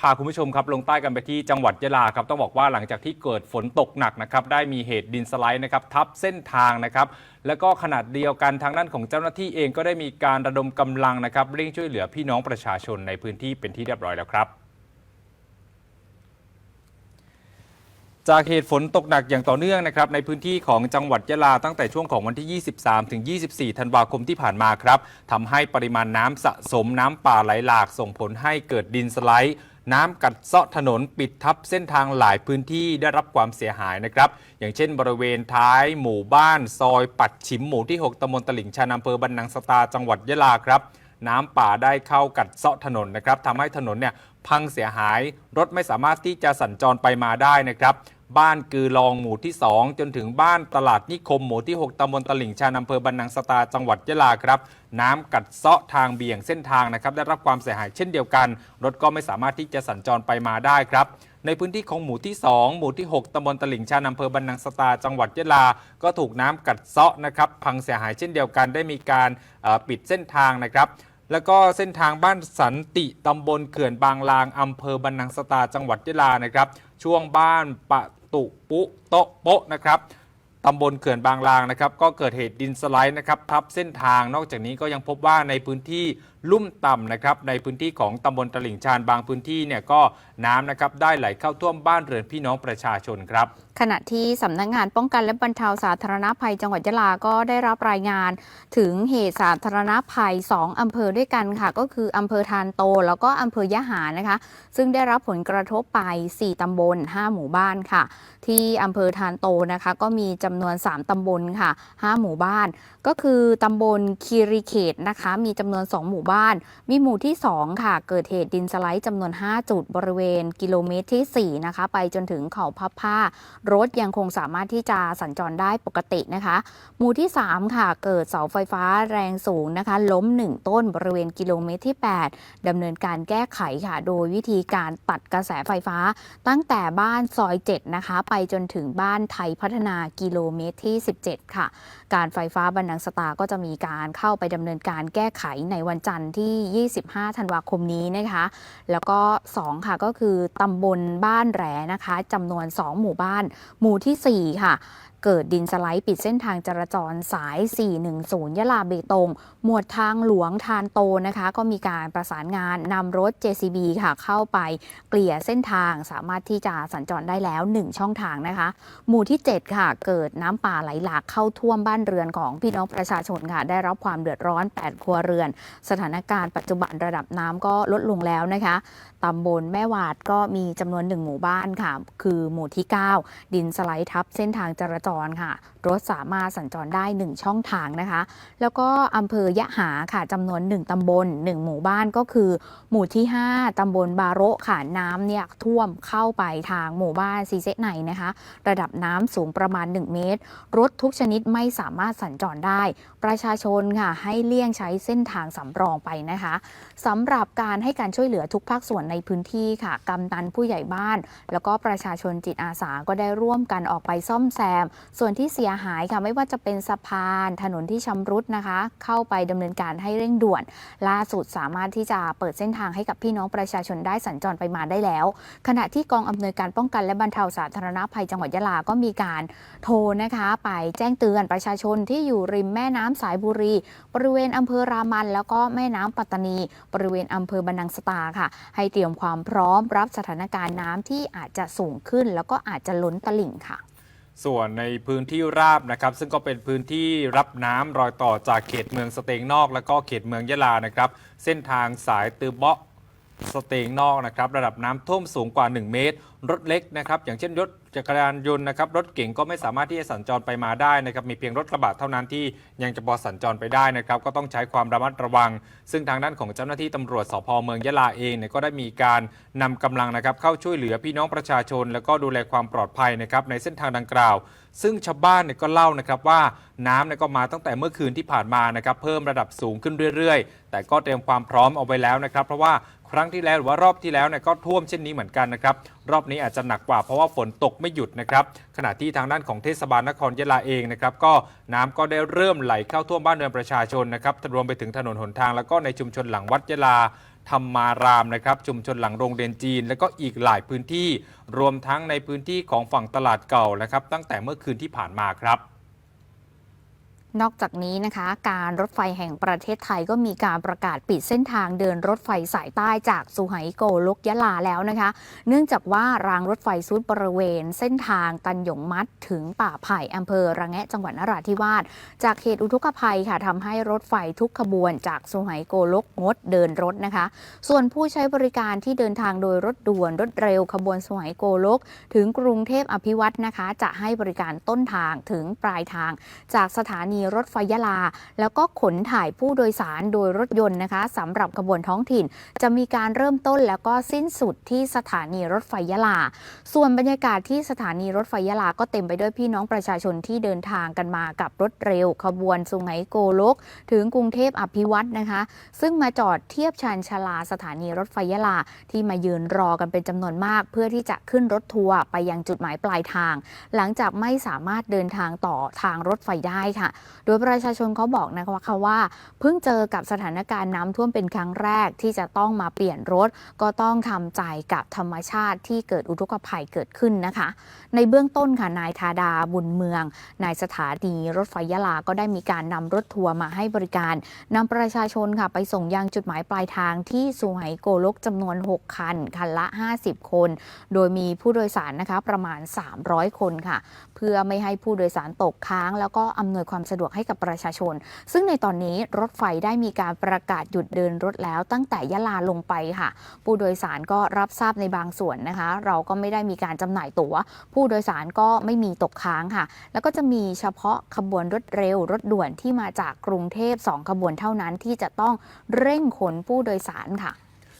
พาคุณผู้ชมครับลงใต้กันไปที่จังหวัดยะลาครับต้องบอกว่าหลังจากที่เกิดฝนตกหนักนะครับได้มีเหตุดินสไลด์นะครับทับเส้นทางนะครับแล้วก็ขนาดเดียวกันทางด้านของเจ้าหน้าที่เองก็ได้มีการระดมกำลังนะครับเร่งช่วยเหลือพี่น้องประชาชนในพื้นที่เป็นที่เรียบร้อยแล้วครับจากเหตุฝนตกหนักอย่างต่อเนื่องนะครับในพื้นที่ของจังหวัดยะลาตั้งแต่ช่วงของวันที่ 23 ถึง 24 ธันวาคมที่ผ่านมาครับทำให้ปริมาณน้ำสะสมน้ำป่าไหลหลากส่งผลให้เกิดดินสไลด์ น้ำกัดเซาะถนนปิดทับเส้นทางหลายพื้นที่ได้รับความเสียหายนะครับ อย่างเช่นบริเวณท้ายหมู่บ้าน ซอยปัดฉิมหมู่ที่ 6ตำบลตลิ่งชันอำเภอบันนังสตาจังหวัดยะลาครับ น้ำป่าได้เข้ากัดเซาะถนนนะครับทำให้ถนนเนี่ยพังเสียหายรถไม่สามารถที่จะสัญจรไปมาได้นะครับ บ้านกือลองหมู่ที่ 2 จนถึงบ้านตลาดนิคมหมู่ที่ 6ตำบลตลิ่งชันอำเภอบันนังสตาจังหวัดยะลาครับ น้ำกัดเซาะทางเบี่ยงเส้นทางนะครับได้รับความเสียหายเช่นเดียวกัน รถก็ไม่สามารถที่จะสัญจรไปมาได้ครับในพื้นที่ของหมู่ที่ 2 หมู่ที่ 6ตำบลตลิ่งชันอำเภอบันนังสตา จังหวัดยะลา ก็ถูกน้ำกัดเซาะนะครับ พังเสียหายเช่นเดียวกัน ได้มีการปิดเส้นทางนะครับ แล้วก็เส้นทางบ้านสันติตำบลเขื่อนบางลางอำเภอบันนังสตา จังหวัดยะลา นะครับ ช่วงบ้านปะ ตุปุโตะโปะนะครับตำบลเขื่อนบางลางนะครับ ก็เกิดเหตุดินสไลด์นะครับทับเส้นทางนอกจากนี้ก็ยังพบว่าในพื้นที่ลุ่มต่ำนะครับในพื้นที่ของตำบลตลิ่งชันบางพื้นที่เนี่ยก็น้ำนะครับได้ไหลเข้าท่วมบ้านเรือนพี่น้องประชาชนครับ ขณะที่สำนักงานป้องกันและบรรเทาสาธารณภัยจังหวัดยะลาก็ได้รับรายงาน ถึงเหตุสาธารณภัย 2 อำเภอด้วยกันค่ะ ก็คืออำเภอทานโต แล้วก็อำเภอยะหานะคะ ซึ่งได้รับผลกระทบไป 4 ตำบล 5 หมู่บ้านค่ะ ที่อำเภอทานโตนะคะก็มีจำนวน 3 ตำบลค่ะ 5 หมู่บ้าน ก็คือตำบลคีรีเขตนะคะมีจำนวน 2 หมู่บ้าน มีหมู่ที่ 2 ค่ะ เกิดเหตุดินสไลด์จำนวน 5 จุดบริเวณกิโลเมตรที่ 4 นะคะ ไปจนถึงเขาพับผ้า รถยังคงสามารถที่จะสัญจรได้ปกตินะคะ หมู่ที่ 3 ค่ะ เกิดเสาไฟฟ้าแรงสูงนะคะ ล้ม 1 ต้นบริเวณกิโลเมตรที่ 8ดำเนินการแก้ไขค่ะ โดยวิธีการตัดกระแสไฟฟ้า ตั้งแต่บ้านซอย 7 นะคะ ไปจนถึงบ้านไทยพัฒนากิโลเมตรที่ 17 ค่ะ การไฟฟ้าบรรนังสตาก็จะมีการเข้าไปดำเนินการแก้ไขในวันจันทร์ที่ 25 ธันวาคมนี้นะคะ แล้วก็ 2 ค่ะก็คือตำบลบ้านแหลนะคะจำนวน 2 หมู่บ้าน หมู่ที่ 4 ค่ะเกิดดินสไลด์ปิดเส้นทางจราจรสาย 410 ยะลาเบตง หมวดทางหลวงทานโตนะคะ ก็มีการประสานงานนำรถ JCB ค่ะเข้าไปเกลี่ยเส้นทางสามารถที่จะสัญจรได้แล้ว 1 ช่องทางนะคะ หมู่ที่ 7 ค่ะ เกิดน้ำป่าไหลหลากเข้าท่วมบ้านเรือนของพี่น้องประชาชนค่ะ ได้รับความเดือดร้อน 8 ครัวเรือน สถานการณ์ปัจจุบันระดับน้ำก็ลดลงแล้วนะคะตำบลแม่วาดก็มีจำนวนหนึ่งหมู่บ้านค่ะ คือหมู่ที่ 9 ดินสไลด์ทับเส้นทางจราจรค่ะ รถสามารถสัญจรได้ 1 ช่องทางนะคะ แล้วก็อำเภอยะหาค่ะจำนวน 1 ตำบล 1 หมู่บ้านก็คือ หมู่ที่ 5 ตำบลบาโรค่ะน้ำเนี่ยท่วมเข้าไปทางหมู่บ้านซีเซไนนะคะ ระดับน้ำสูงประมาณ 1 เมตร รถทุกชนิดไม่สามารถสัญจรได้ ประชาชนค่ะให้เลี่ยงใช้เส้นทางสำรองไปนะคะสำหรับการให้การช่วยเหลือทุกภาคส่วนในพื้นที่ค่ะกำนันผู้ใหญ่บ้าน แล้วก็ประชาชนจิตอาสาก็ได้ร่วมกันออกไปซ่อมแซมส่วนที่เสียหายค่ะไม่ว่าจะเป็นสะพาน ถนนที่ชำรุดนะคะ เข้าไปดำเนินการให้เร่งด่วน ล่าสุดสามารถที่จะเปิดเส้นทางให้กับพี่น้องประชาชนได้สัญจรไปมาได้แล้ว ขณะที่กองอำนวยการป้องกันและบรรเทาสาธารณภัยจังหวัดยะลาก็มีการโทรนะคะ ไปแจ้งเตือนประชาชนที่อยู่ริมแม่น้ำสายบุรี บริเวณอำเภอรามัน แล้วก็แม่น้ำปัตตานี บริเวณอำเภอบันนังสตาค่ะ ให้เตรียมความพร้อมรับสถานการณ์น้ำที่อาจจะสูงขึ้น แล้วก็อาจจะล้นตลิ่งค่ะ ส่วนในพื้นที่ราบนะครับ ซึ่งก็เป็นพื้นที่รับน้ำรอยต่อจากเขตเมืองสเตงนอก แล้วก็เขตเมืองยะลานะครับ เส้นทางสายตือเบาะสเตงนอกนะครับ ระดับน้ำท่วมสูงกว่า 1 เมตร รถเล็กนะครับ อย่างเช่นรถ จักรยานยนต์นะครับรถเก่งก็ไม่สามารถที่จะสัญจรไปมาได้นะครับมีเพียงรถกระบะเท่านั้นที่ยังจะพอสัญจรไปได้นะครับก็ต้องใช้ความระมัดระวัง ซึ่งทางด้านของเจ้าหน้าที่ตำรวจสพเมืองยะลาเองเนี่ยก็ได้มีการนำกำลังนะครับเข้าช่วยเหลือพี่น้องประชาชน แล้วก็ดูแลความปลอดภัยนะครับในเส้นทางดังกล่าว ซึ่งชาวบ้านเนี่ยก็เล่านะครับว่าน้ำเนี่ยก็มาตั้งแต่เมื่อคืนที่ผ่านมานะครับเพิ่มระดับสูงขึ้นเรื่อยๆ แต่ก็เตรียมความพร้อมเอาไว้แล้วนะครับ เพราะว่าครั้งที่แล้วหรือว่ารอบที่แล้วเนี่ยก็ท่วมเช่นนี้เหมือนกันนะครับ รอบนี้อาจจะหนักกว่าเพราะว่าฝนตกไม่หยุดนะครับ ขณะที่ทางด้านของเทศบาลนครยะลาเองนะครับ ก็น้ำก็ได้เริ่มไหลเข้าท่วมบ้านเรือนประชาชนนะครับรวมไปถึงถนนหนทางแล้วก็ในชุมชนหลังวัดยะลา ธรรมารามนะครับชุมชนหลังโรงเรียนจีน และก็อีกหลายพื้นที่ รวมทั้งในพื้นที่ของฝั่งตลาดเก่านะครับตั้งแต่เมื่อคืนที่ผ่านมาครับ นอกจากนี้นะคะ การรถไฟแห่งประเทศไทยก็มีการประกาศปิดเส้นทางเดินรถไฟสายใต้จากสุไหงโกลกยะลาแล้วนะคะ เนื่องจากว่ารางรถไฟซุดบริเวณ เส้นทางตันหยงมัดถึงป่าไผ่อำเภอระแงะจังหวัดนราธิวาสจากเหตุอุทกภัยค่ะทำให้รถไฟทุกขบวนจากสุไหงโกลกงดเดินรถนะคะ ส่วนผู้ใช้บริการที่เดินทางโดยรถด่วนรถเร็วขบวนสุไหงโกลก ถึงกรุงเทพอภิวัตนะคะ จะให้บริการต้นทางถึงปลายทางจากสถานีรถไฟยะลา แล้วก็ขนถ่ายผู้โดยสารโดยรถยนต์นะคะสำหรับขบวนท้องถิ่น จะมีการเริ่มต้นแล้วก็สิ้นสุดที่สถานีรถไฟยะลา ส่วนบรรยากาศที่สถานีรถไฟยะลาก็เต็มไปด้วยพี่น้องประชาชนที่เดินทางกันมากับรถเร็ว ขบวนสุไหงโกลก ถึงกรุงเทพอภิวัตนะคะ ซึ่งมาจอดเทียบชานชาลาสถานีรถไฟยะลาที่มายืนรอกันเป็นจำนวนมาก เพื่อที่จะขึ้นรถทัวร์ไปยังจุดหมายปลายทาง หลังจากไม่สามารถเดินทางต่อทางรถไฟได้ค่ะโดยประชาชนเขาบอกนะคะว่าเพิ่งเจอกับสถานการณ์น้ำท่วมเป็นครั้งแรกที่จะต้องมาเปลี่ยนรถ ก็ต้องทำใจกับธรรมชาติที่เกิดอุทกภัยเกิดขึ้นนะคะ ในเบื้องต้นค่ะนายธาดาบุญเมือง นายสถานีรถไฟยะลาก็ได้มีการนำรถทัวร์มาให้บริการนำประชาชนค่ะไปส่งยังจุดหมายปลายทางที่สุไหงโกลกจำนวน 6 คัน คันละ 50 คน โดยมีผู้โดยสารนะคะประมาณ 300 คนค่ะ เพื่อไม่ให้ผู้โดยสารตกค้าง แล้วก็อำนวยความสะดวกให้กับประชาชน ซึ่งในตอนนี้รถไฟได้มีการประกาศหยุดเดินรถแล้วตั้งแต่ยะลาลงไปค่ะ ผู้โดยสารก็รับทราบในบางส่วนนะคะ เราก็ไม่ได้มีการจำหน่ายตั๋ว ผู้โดยสารก็ไม่มีตกค้างค่ะ แล้วก็จะมีเฉพาะขบวนรถเร็วรถด่วนที่มาจากกรุงเทพ2ขบวนเท่านั้นที่จะต้องเร่งขนผู้โดยสารค่ะ